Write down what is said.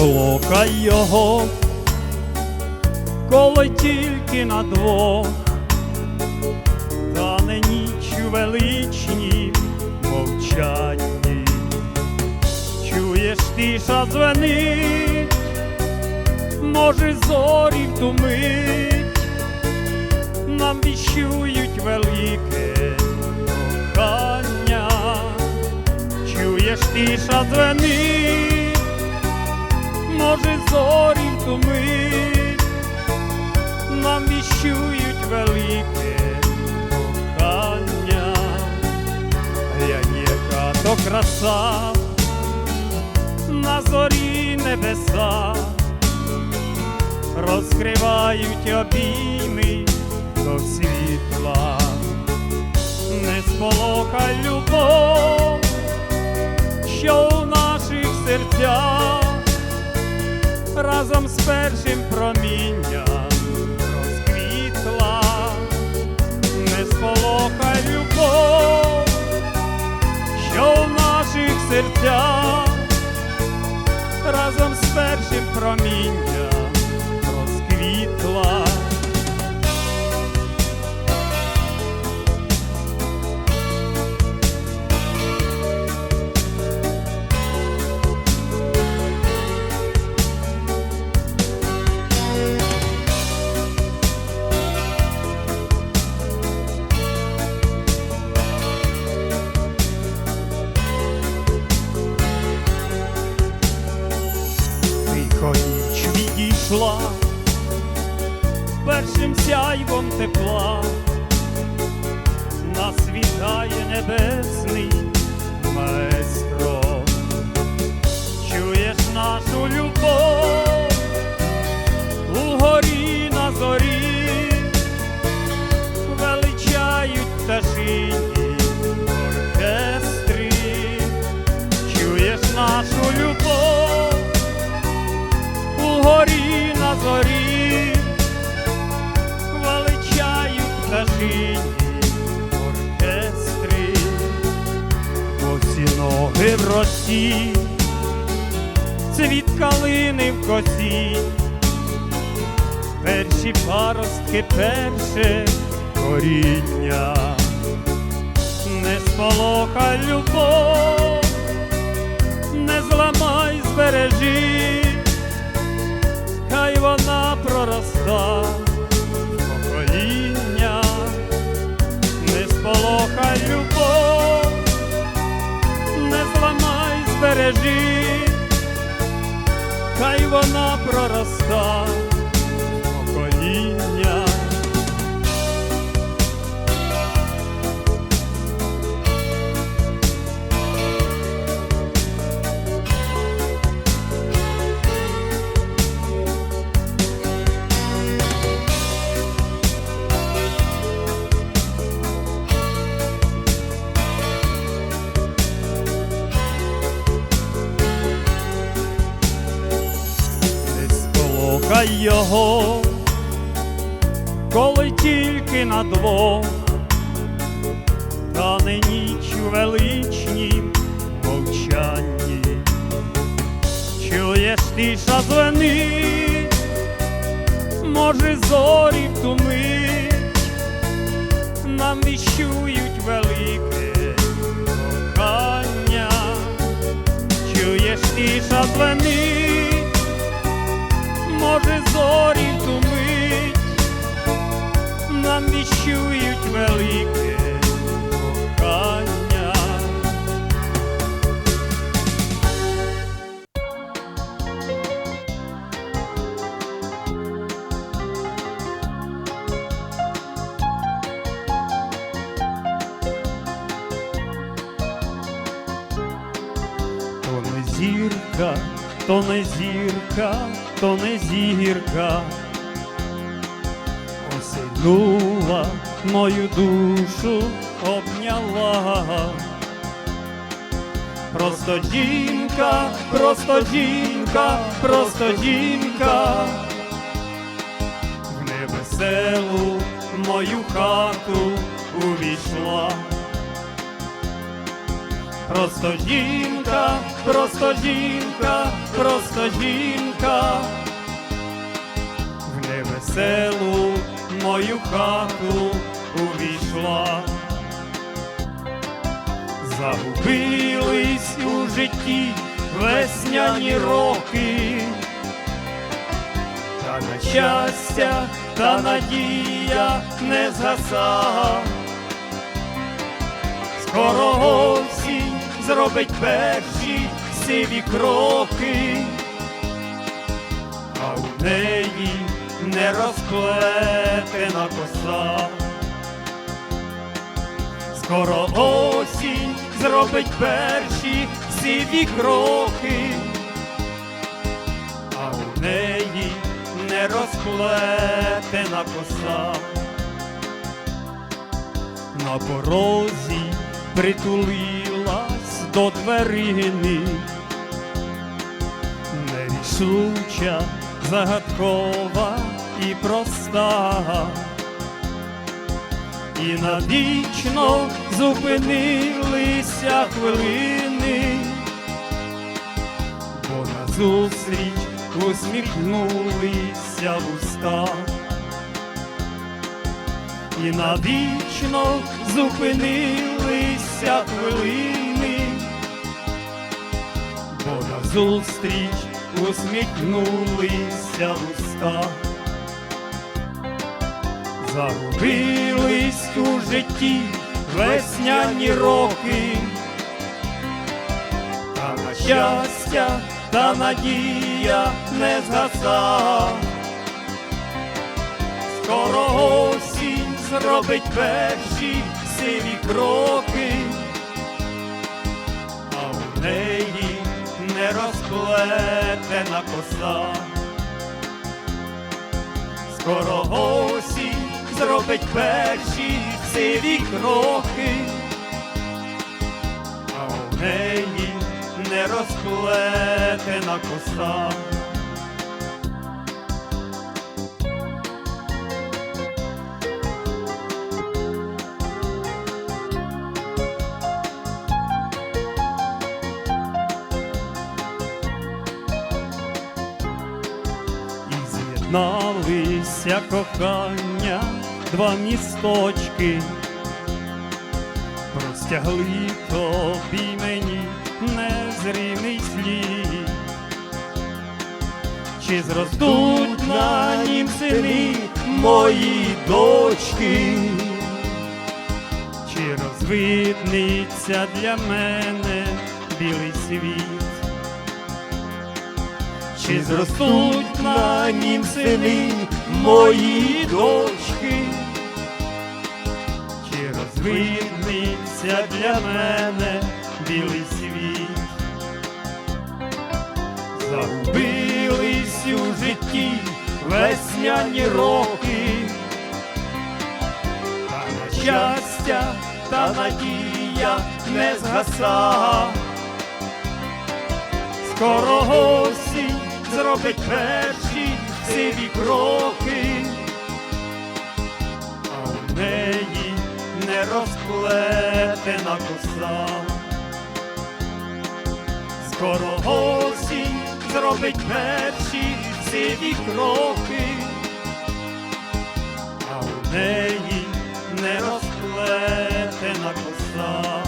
слухай його, коли тільки на двох, та не ніч у величній мовчанні. Чуєш, тиша дзвенить, може зорі в ту нам віщують велике кохання. Чуєш, тиша дзвенить, краса на зорі небеса, розкривають обійми до світла, не сполохай любов, що у наших серцях разом з першим промінням наших разом з першим промінням відійшла першим сяйвом тепла, нас вітає небесний маестро, чуєш нашу росі, цвіт калини в косі, перші паростки, перше коріння, не сполохай любов, не зламай, збережи. Хай вона пророста вона пророста сполохай його, коли тільки на двох, та не ніч у величнім мовчанні, чуєш тиша дзвенить, може зорі в ту нам віщують велике кохання, чуєш тиша дзвенить, може зорі в ту нам віщують велике кохання. То не зірка, то не зірка, то не зірка, осягнула мою душу, обняла. Просто жінка, просто жінка, просто жінка, в невеселу мою хату увійшла. Просто жінка, просто жінка, просто жінка. В невеселу мою хату увійшла. Загубились у житті весняні роки, та на щастя, та надія не згаса. Скоро зробить перші сиві кроки, а у неї не розплетена коса. Скоро осінь зробить перші сиві кроки, а у неї не розплетена коса. На порозі притулилась до дверини, нерішуча, загадкова і проста. І навічно зупинилися хвилини, бо назустріч усміхнулися вуста, і навічно зупинилися хвилини, назустріч усміхнулися вуста. Загубились у житті весняні роки, та на щастя, та надія не згаса. Скоро осінь зробить перші сиві кроки, а у неї не розплетена коса. Скоро осінь зробить перші сиві кроки, а у неї не розплетена коса. З'єдналися кохання два місточки, простягли тобі мені незрівний слід. Чи зростуть на нім сини мої дочки, чи розвидниться для мене білий світ? Чи зростуть на нім сини мої дочки, чи розвидниться для мене білий світ? Загубились у житті весняні роки, та на щастя, та надія не згаса. Скоро осінь зробить перші сиві кроки, а в неї не розплетена коса. Скоро осінь зробить перші сиві кроки, а у неї не розплетена коса.